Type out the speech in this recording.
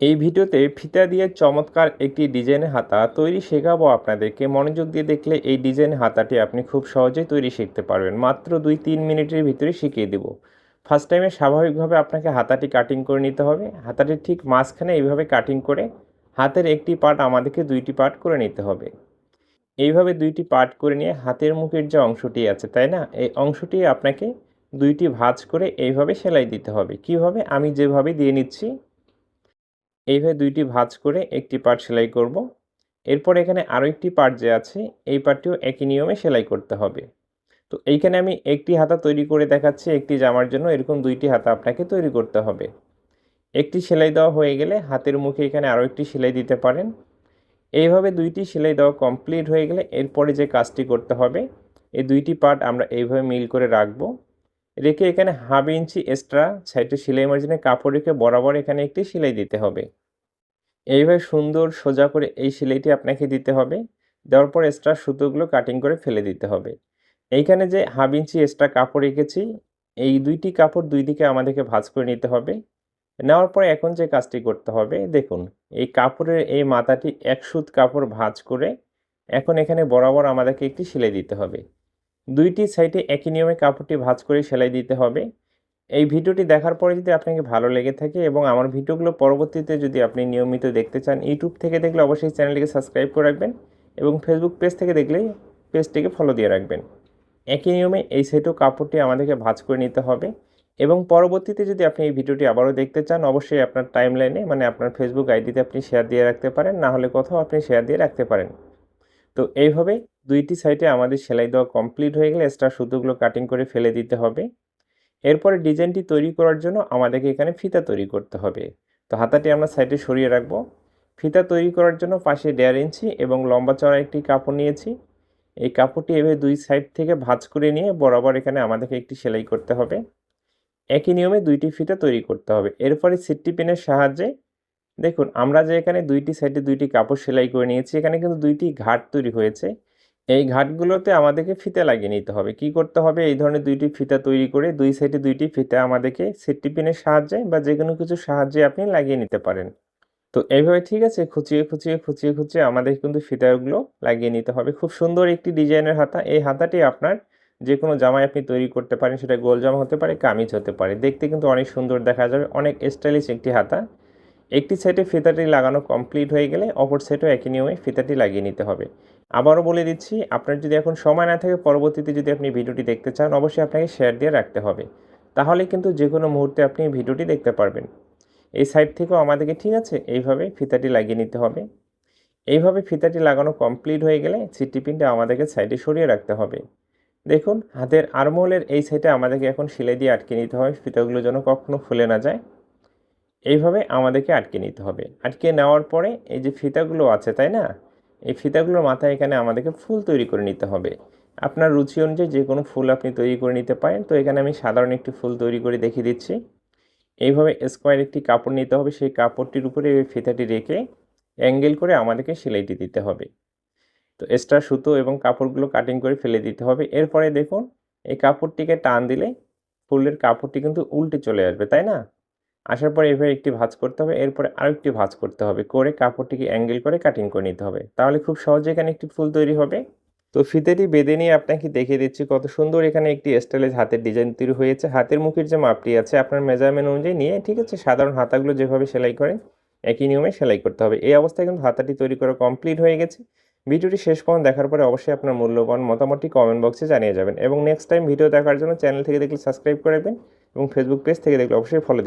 এই ভিডিওতে ফিতা দিয়ে চমৎকার একটি ডিজাইনের হাতা তৈরি শেখাবো আপনাদেরকে। মনোযোগ দিয়ে দেখলে এই ডিজাইন হাতাটি আপনি খুব সহজেই তৈরি শিখতে পারবেন। মাত্র দুই তিন মিনিটের ভিতরে শিখিয়ে দেব। ফার্স্ট টাইমে স্বাভাবিকভাবে আপনাকে হাতাটি কাটিং করে নিতে হবে। হাতাটির ঠিক মাঝখানে এইভাবে কাটিং করে হাতের একটি পার্ট আমাদেরকে দুইটি পার্ট করে নিতে হবে। এইভাবে দুইটি পার্ট করে নিয়ে হাতের মুখের যে অংশটি আছে, তাই না? এই অংশটি আপনাকে দুইটি ভাঁজ করে এইভাবে সেলাই দিতে হবে। কীভাবে? আমি যেভাবে দিয়ে নিচ্ছি এইভাবে দুইটি ভাঁজ করে একটি পার্ট সেলাই করব। এরপর এখানে আরও একটি পার্ট যে আছে, এই পার্টটিও একই নিয়মে সেলাই করতে হবে। তো এইখানে আমি একটি হাতা তৈরি করে দেখাচ্ছি, একটি জামার জন্য এরকম দুইটি হাতা আপনাকে তৈরি করতে হবে। একটি সেলাই দেওয়া হয়ে গেলে হাতের মুখে এখানে আরও একটি সেলাই দিতে পারেন। এইভাবে দুইটি সেলাই দেওয়া কমপ্লিট হয়ে গেলে এরপরে যে কাজটি করতে হবে, এই দুইটি পার্ট আমরা এইভাবে মিল করে রাখব। রেখে এখানে হাফ ইঞ্চি এক্সট্রা সাইডে সেলাই মার্জিনে কাপড় রেখে বরাবর এখানে একটি সেলাই দিতে হবে। এইভাবে সুন্দর সোজা করে এই সেলাইটি আপনাকে দিতে হবে। দেওয়ার পর এক্সট্রা সুতোগুলো কাটিং করে ফেলে দিতে হবে। এইখানে যে হাফ ইঞ্চি এক্সট্রা কাপড় রেখেছি, এই দুইটি কাপড় দুই দিকে আমাদেরকে ভাঁজ করে নিতে হবে। নেওয়ার পর এখন যে কাজটি করতে হবে, দেখুন, এই কাপড়ের এই মাথাটি এক সুত কাপড় ভাঁজ করে এখন এখানে বরাবর আমাদেরকে একটি সেলাই দিতে হবে। দুইটি সাইডে একই নিয়মে কাপড়টি ভাঁজ করে সেলাই দিতে হবে। এই ভিডিওটি দেখার পরে যদি আপনাকে ভালো লেগে থাকে এবং আমার ভিডিওগুলো পরবর্তীতে যদি আপনি নিয়মিত দেখতে চান ইউটিউব থেকে দেখলে অবশ্যই চ্যানেলটিকে সাবস্ক্রাইব করে রাখবেন এবং ফেসবুক পেজ থেকে দেখলেই পেজটিকে ফলো দিয়ে রাখবেন। একই নিয়মে এই সাইডেও কাপড়টি আমাদেরকে ভাঁজ করে নিতে হবে এবং পরবর্তীতে যদি আপনি এই ভিডিওটি আবারও দেখতে চান, অবশ্যই আপনার টাইম লাইনে মানে আপনার ফেসবুক আইডিতে আপনি শেয়ার দিয়ে রাখতে পারেন, না হলে কোথাও আপনি শেয়ার দিয়ে রাখতে পারেন। তো এইভাবে দুইটি সাইডে আমাদের সেলাই দেওয়া কমপ্লিট হয়ে গেলে এক্সট্রা সুতোগুলো কাটিং করে ফেলে দিতে হবে। এরপরে ডিজাইনটি তৈরি করার জন্য আমাদেরকে এখানে ফিতা তৈরি করতে হবে। তো হাতাটি আমরা সাইডে সরিয়ে রাখব। ফিতা তৈরি করার জন্য পাশে দেড় ইঞ্চি এবং লম্বা চড়া একটি কাপড় নিয়েছি। এই কাপড়টি এভাবে দুই সাইড থেকে ভাঁজ করে নিয়ে বরাবর এখানে আমাদেরকে একটি সেলাই করতে হবে। একই নিয়মে দুইটি ফিতা তৈরি করতে হবে। এরপরে সিটটি পেনের সাহায্যে দেখুন, আমরা যে এখানে দুইটি সাইডে দুইটি কাপড় সেলাই করে নিয়েছি, এখানে কিন্তু দুইটি ঘাট তৈরি হয়েছে। এই ঘাটগুলোতে আমাদেরকে ফিতা লাগিয়ে নিতে হবে। কি করতে হবে? এই ধরনের দুইটি ফিতা তৈরি করে দুই সাইডে দুইটি ফিতা আমাদেরকে সেটটি পিনের সাহায্যে বা যে কোনো কিছু সাহায্যে আপনি লাগিয়ে নিতে পারেন। তো এইভাবে ঠিক আছে? খুচিয়ে খুচিয়ে খুচিয়ে খুচিয়ে আমাদের কিন্তু ফিতাগুলো লাগিয়ে নিতে হবে। খুব সুন্দর একটি ডিজাইনের হাতা। এই হাতাটি আপনার যে কোনো জামায় আপনি তৈরি করতে পারেন। সেটা গোল জামা হতে পারে, কামিজ হতে পারে। দেখতে কিন্তু অনেক সুন্দর দেখা যাবে। অনেক স্টাইলিশ একটি হাতা। একটি সাইডে ফিতাটি লাগানো কমপ্লিট হয়ে গেলে অপর সাইডেও একই নিয়মে ফিতাটি লাগিয়ে নিতে হবে। আবারও বলে দিচ্ছি, আপনার যদি এখন সময় না থাকে, পরবর্তীতে যদি আপনি ভিডিওটি দেখতে চান, অবশ্যই আপনাকে শেয়ার দিয়ে রাখতে হবে। তাহলে কিন্তু যে কোনো মুহূর্তে আপনি ভিডিওটি দেখতে পারবেন। এই সাইড থেকেও আমাদেরকে ঠিক আছে, এইভাবে ফিতাটি লাগিয়ে নিতে হবে। এইভাবে ফিতাটি লাগানো কমপ্লিট হয়ে গেলে সিটি পিনটা আমাদেরকে সাইডে সরিয়ে রাখতে হবে। দেখুন, হাতের আরমোলের এই সাইডে আমাদেরকে এখন সেলাই দিয়ে আটকে নিতে হবে, ফিতাগুলো যেন কখনো খুলে না যায়। এইভাবে আমাদেরকে আটকে নিতে হবে। আটকে নেওয়ার পরে এই যে ফিতাগুলো আছে, তাই না? এই ফিতাগুলোর মাথায় এখানে আমাদেরকে ফুল তৈরি করে নিতে হবে। আপনার রুচি অনুযায়ী যে কোনো ফুল আপনি তৈরি করে নিতে পারেন। তো এখানে আমি সাধারণ একটি ফুল তৈরি করে দেখিয়ে দিচ্ছি। এইভাবে স্কোয়ার একটি কাপড় নিতে হবে। সেই কাপড়টির উপরে এই ফিতাটি রেখে অ্যাঙ্গেল করে আমাদেরকে সেলাইটি দিতে হবে। তো এক্সট্রা সুতো এবং কাপড়গুলো কাটিং করে ফেলে দিতে হবে। এরপরে দেখুন, এই কাপড়টিকে টান দিলে ফুলের কাপড়টি কিন্তু উল্টে চলে আসবে, তাই না? আসার পরে এভাবে একটি ভাঁজ করতে হবে, এরপরে আরও একটি ভাঁজ করতে হবে করে কাপড়টিকে অ্যাঙ্গেল করে কাটিং করে নিতে হবে। তাহলে খুব সহজে এখানে একটি ফুল তৈরি হবে। তো ফিতেটি বেঁধে নিয়ে আপনাকে দেখিয়ে দিচ্ছি কত সুন্দর এখানে একটি স্টাইলেজ হাতের ডিজাইন তৈরি হয়েছে। হাতের মুখের যে মাপটি আছে, আপনার মেজারমেন্ট অনুযায়ী নিয়ে ঠিক আছে, সাধারণ হাতাগুলো যেভাবে সেলাই করেন একই নিয়মে সেলাই করতে হবে। এই অবস্থায় কিন্তু হাতাটি তৈরি করা কমপ্লিট হয়ে গেছে। ভিডিওটি শেষ পর্যন্ত দেখার পরে অবশ্যই আপনার মূল্যবান মতামতটি কমেন্ট বক্সে জানিয়ে যাবেন। এবং নেক্সট টাইম ভিডিও দেখার জন্য চ্যানেল থেকে দেখলে সাবস্ক্রাইব করে রাখবেন এবং ফেসবুক পেজ থেকে দেখলে অবশ্যই ফলো